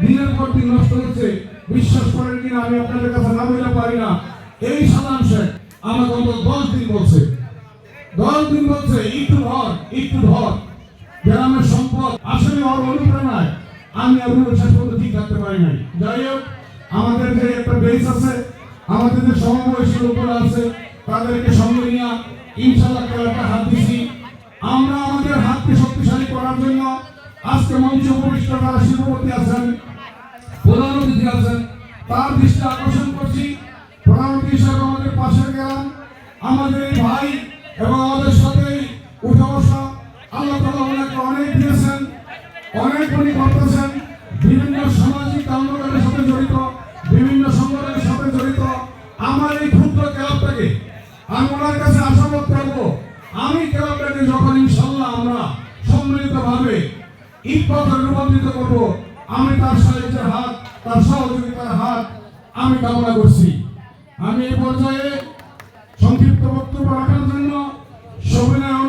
দিনের পর দিন নষ্ট হচ্ছে বিশ্বাস করেন কিনা, আমি আপনাদের কাছে না বলতে পারি না। এই সালাম শেখ আমাকে অন্তত দশ দিন বলছে। দশ দিন বলছে, একটু ধর একটু ধর। গ্রামের সম্পদ আসলে ওর অনুপ্রেরণায়। আমি রুবেল শেষ পর্যন্ত ঠিক থাকতে পারি নাই। যাই হোক, আমাদের যে একটা বেস আছে, আমাদের যে সমবয়সী লোকরা আছে, তাদেরকে সঙ্গে নিয়ে ইনশাল্লাহ খেলাটা হাত দিছি। আজকে মঞ্চ উপবিষ্ট শিল্পপতি আছেন, প্রধান অতিথি আছেন, তার দৃষ্টি আকর্ষণ করছি। প্রধান অতিথি হিসেবে আমাদের পাশে গেলাম। আমাদের ভাই এবং আমাদের সাথে উঠে বসা আল্লাহ তালা ওনাকে অনেক দিয়েছেন, অনেক উনি করতেছেন। বিভিন্ন সামাজিক আন্দোলনের সাথে জড়িত, বিভিন্ন সংগঠনের সাথে জড়িত। আমার এই ক্ষুদ্র ক্লাবটাকে আমি ওনার কাছে আশাবাদ করব। আমি ক্লাবটাকে যখন ইনশাল্লাহ আমরা সম্মিলিতভাবে ইট পাথর রূপান্তরিত করব। আমি তার সাহায্যের হাত, তার সহযোগিতার হাত আমি কামনা করছি। আমি এই পর্যায়ে সংক্ষিপ্ত বক্তব্য রাখার